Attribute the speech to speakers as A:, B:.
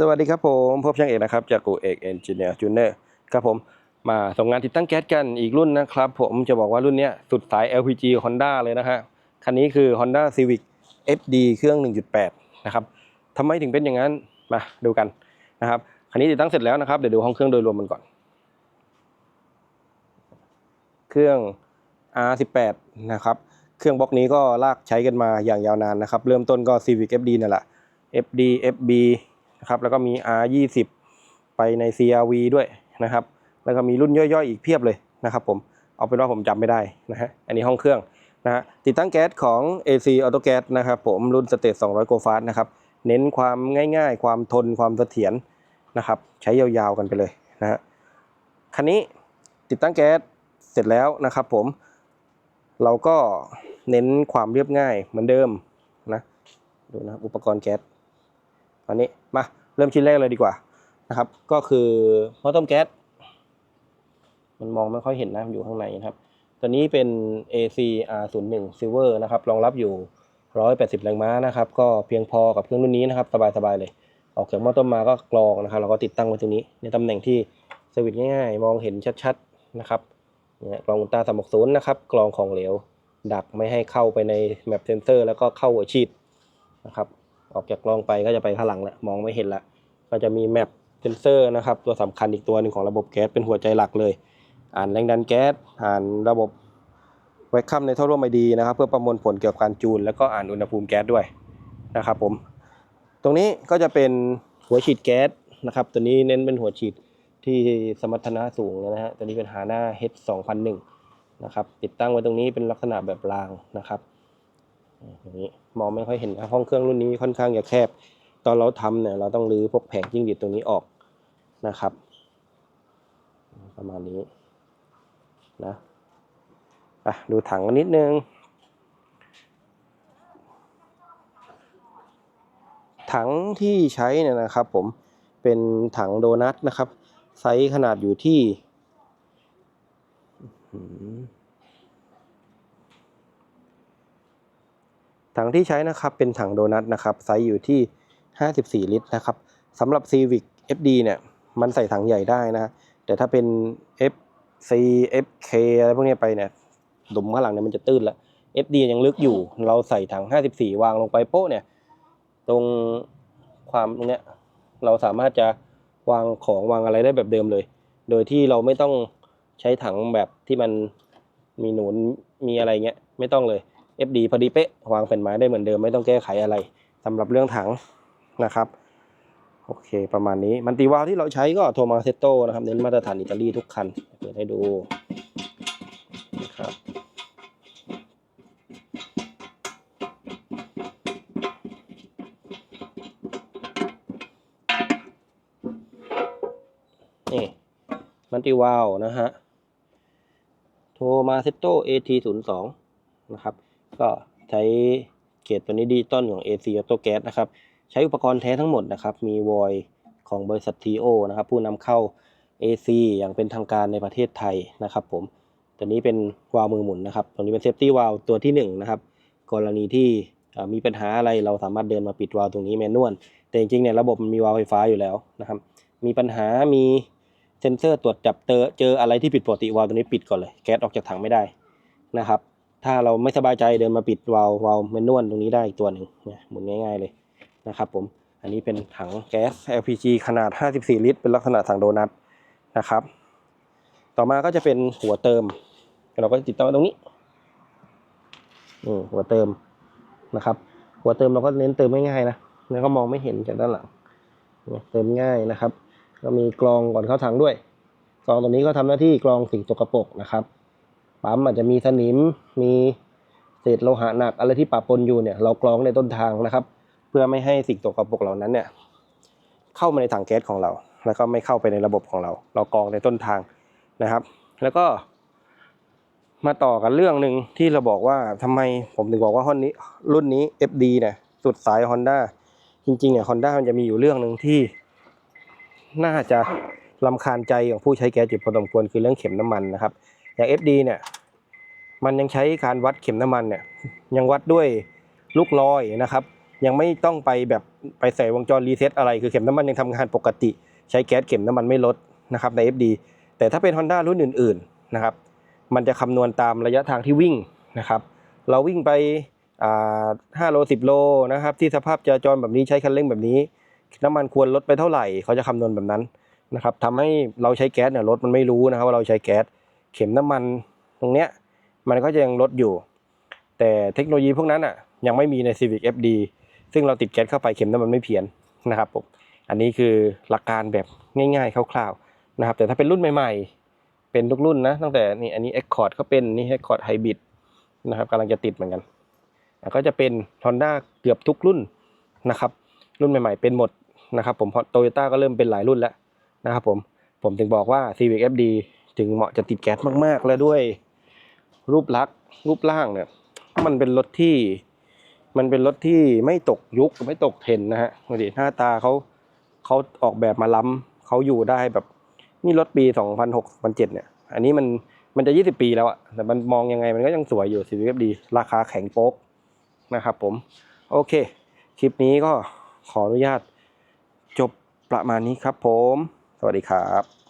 A: สวัสดีครับผมพบช่างเอกนะครับจากกูเอกเอนจิเนียร์จูเนอร์ครับผมมาส่งงานติดตั้งแก๊สกันอีกรุ่นนะครับผมจะบอกว่ารุ่นนี้สุดสาย LPG Honda เลยนะฮะคันนี้คือ Honda Civic FD เครื่อง 1.8 นะครับทำไมถึงเป็นอย่างนั้นมาดูกันนะครับคันนี้ติดตั้งเสร็จแล้วนะครับเดี๋ยวดูห้องเครื่องโดยรวมมันก่อน เครื่อง R18 นะครับเครื่องบล็อกนี้ก็ลากใช้กันมาอย่างยาวนานนะครับเริ่มต้นก็ Civic FD นั่นแหละ FD FB นะครับแล้วก็มี R20 ไปใน CRV ด้วยนะครับ แล้วก็มีรุ่นย่อยๆ อีกเพียบเลยนะครับผมเอาเป็นว่าผมจำไม่ได้นะฮะอันนี้ห้องเครื่องนะฮะติดตั้งแก๊สของ AC Auto Gas นะครับผมรุ่นสเตท200 Go Fast นะครับเน้นความง่ายๆ ความทนความเสถียรนะครับใช้ยาวๆกันไปเลยนะฮะคันนี้ติดตั้งแก๊สเสร็จแล้วนะครับผมเราก็เน้นความเรียบง่ายเหมือนเดิมนะดูนะอุปกรณ์แก๊สอันนี้มา เริ่มชิ้นแรกเลยดีกว่านะครับ ก็คือหม้อต้มแก๊สมันมองไม่ค่อยเห็นนะมันอยู่ข้างในนะครับ ตัวนี้เป็น AC R01 Silver นะครับรองรับอยู่ 180 แรงม้านะครับ ก็เพียงพอกับเครื่องรุ่นนี้นะครับสบายๆเลย ออกจากหม้อต้มมาก็กรองนะครับเราก็ติดตั้งไว้ตรงนี้ ในตำแหน่งที่สวิตช์ง่ายๆ มองเห็นชัดๆนะครับเนี่ยกรองอุลตรา360นะครับกรองของเหลว ดักไม่ให้เข้าไปในแมปเซนเซอร์แล้วก็เข้าหัวฉีดนะครับ ออกจากกล้องไปก็จะไปข้างหลังแล้วมองไม่เห็นละก็จะมีแมปเซนเซอร์นะครับ ตัวสำคัญอีกตัวหนึ่งของระบบแก๊สเป็นหัวใจหลักเลย อ่านแรงดันแก๊สอ่านระบบแวคคัมในท่อร่วมไอดีนะครับ เพื่อประมวลผลเกี่ยวกับการจูน แล้วก็อ่านอุณหภูมิแก๊สด้วยนะครับผมตรงนี้ก็จะเป็นหัวฉีดแก๊สนะครับ ตัวนี้เน้นเป็นหัวฉีดที่สมรรถนะสูงนะฮะตัวนี้เป็น HANA H 2001นะครับติดตั้งไว้ตรงนี้เป็นลักษณะแบบรางนะครับ นี้มองไม่ค่อยเห็นนะห้องเครื่องรุ่นนี้ค่อนข้างจะแคบ ตอนเราทำเนี่ยเราต้องรื้อพวกแผงจิ้งหรีดตรงนี้ออกนะครับ ประมาณนี้นะอะดูถังกันนิดนึง ถังที่ใช้เนี่ยนะครับผมเป็นถังโดนัทนะครับ ไซส์ขนาดอยู่ที่อื้อหือ ถังที่ใช้นะครับเป็นถังโดนัทนะครับไซส์อยู่ที่ 54 ลิตรนะครับสำหรับ Civic FD เนี่ยมันใส่ถังใหญ่ได้นะแต่ถ้าเป็น FC FK อะไรพวกนี้ไปเนี่ยหลุมข้างหลังเนี่ยมันจะตื้นละ FD ยังลึกอยู่ เราใส่ถัง 54 วางลงไปโป๊ะเนี่ย ตรงความตรงเนี้ยเราสามารถจะวางของวางอะไรได้แบบเดิมเลย โดยที่เราไม่ต้องใช้ถังแบบที่มันมีหนุนมีอะไรเงี้ยไม่ต้องเลย FD พอดีเป๊ะวางแผ่นไม้ได้เหมือนเดิมไม่ต้องแก้ไขอะไรสำหรับเรื่องถังนะครับโอเค ประมาณนี้มันติวาลที่เราใช้ก็โทมาเซโตนะครับเน้นมาตรฐานอิตาลีทุกคันเปิดให้ดูนะครับนี่มันติวาลนะฮะโทมาเซโต AT02 นะครับ ก็ใช้เกรดตัวนี้ดิจิตอลของ AC Auto Gas นะครับ ใช้อุปกรณ์แท้ทั้งหมดนะครับ มีวอยของบริษัท TO นะครับ ผู้นำเข้า AC อย่างเป็นทางการในประเทศไทยนะครับ ผม ตัวนี้เป็นวาล์วมือหมุนนะครับตัวนี้เป็นเซฟตี้วาล์วตัวที่หนึ่งนะครับ กรณีที่มีปัญหาอะไรเราสามารถเดินมาปิดวาล์วตรงนี้แมนนวลแต่จริงๆเนี่ยระบบมันมีวาล์วไฟฟ้าอยู่แล้วนะครับ มีปัญหามีเซ็นเซอร์ตรวจจับเจอเจออะไรที่ผิดปกติวาล์วตัวนี้ปิดก่อนเลย แก๊สออกจากถังไม่ได้นะครับ ถ้าเราไม่สบายใจเดินมาปิดวาล์ววาล์วแมนนวลตรงนี้ได้อีกตัวหนึ่งเนี่ยหมุนง่ายๆเลยนะครับผมอันนี้เป็นถังแก๊ส LPG ขนาด 54 ลิตร เป็นลักษณะถังโดนัทนะครับ ต่อมาก็จะเป็นหัวเติม เราก็ติดตั้งตรงนี้อืหัวเติมนะครับ หัวเติมเราก็เน้นเติมง่ายๆนะแล้วก็มองไม่เห็นจากด้านหลังเนี่ยเติมง่ายนะครับ ก็มีกรองก่อนเข้าถังด้วย กรองตัวนี้ก็ทำหน้าที่กรองสิ่งสกปรกนะครับ ปั๊มอาจจะมีสนิม มีเศษโลหะหนักอะไรที่ปะปนอยู่เนี่ย เรากรองในต้นทางนะครับ เพื่อไม่ให้สิ่งสกปรกเหล่านั้นเนี่ยเข้ามาในถังแก๊สของเรา แล้วก็ไม่เข้าไปในระบบของเรา เรากรองในต้นทางนะครับ แล้วก็ มาต่อกันเรื่องหนึ่งที่เราบอกว่าทำไมผมถึงบอกว่ารุ่นนี้รุ่นนี้ FD เนี่ยสุดสาย Honda จริงๆเนี่ย Honda มันจะมีอยู่เรื่องหนึ่งที่ น่าจะลำคาญใจของผู้ใช้แก๊สอยู่พอสมควรคือเรื่องเข็มน้ำมันนะครับ อย่าง FD เนี่ยมันยังใช้การวัดเข็มน้ำมันเนี่ยยังวัดด้วยลูกลอยนะครับ ยังไม่ต้องไปแบบไปใส่วงจรรีเซ็ตอะไรคือเข็มน้ำมันยังทำงานปกติ ใช้แก๊สเข็มน้ำมันไม่ลดนะครับใน FD แต่ถ้าเป็น Honda รุ่นอื่นๆนะครับมันจะคำนวณตามระยะทางที่วิ่งนะครับ เราวิ่งไปอ่า5โล10โลนะครับ ที่สภาพจราจรแบบนี้ใช้คันเร่งแบบนี้น้ำมันควรลดไปเท่าไหร่เขาจะคำนวณแบบนั้นนะครับทำให้เราใช้แก๊สเนี่ยรถมันไม่รู้นะครับว่าเราใช้แก๊ส เข็มน้ำมันตรงเนี้ยมันก็ยังลดอยู่ แต่เทคโนโลยีพวกนั้นอะยังไม่มีใน Civic FD ซึ่งเราติดแก๊สเข้าไปเข็มน้ำมันไม่เพี้ยนนะครับผมอันนี้คือหลักการแบบง่ายๆคร่าวๆนะครับ แต่ถ้าเป็นรุ่นใหม่ๆ เป็นทุกรุ่นนะตั้งแต่นี่อันนี้ Accord เขาเป็นนี่ Accord Hybrid นะครับกำลังจะติดเหมือนกันก็จะเป็น Honda เกือบทุกรุ่นนะครับ รุ่นใหม่ๆเป็นหมดนะครับผมเพราะโตโยต้าก็เริ่มเป็นหลายรุ่นแล้วนะครับผมผมถึงบอกว่า Civic FD ถึงเหมาะจะติดแก๊สมากๆ แล้วด้วยรูปลักษณ์รูปร่างเนี่ย มันเป็นรถที่ มันเป็นรถที่ไม่ตกยุคไม่ตกเทรนนะฮะดูดิหน้าตาเขาเขาออกแบบมาล้ำเขาอยู่ได้แบบ นี่รถปี 2006 2007เนี่ย อันนี้มันมันจะ 20 ปีแล้วอะแต่มันมองยังไงมันก็ยังสวยอยู่ Civic FD ราคาแข็งโป๊กนะครับผม โอเค คลิปนี้ก็ขออนุญาตจบประมาณนี้ครับผม สวัสดีครับ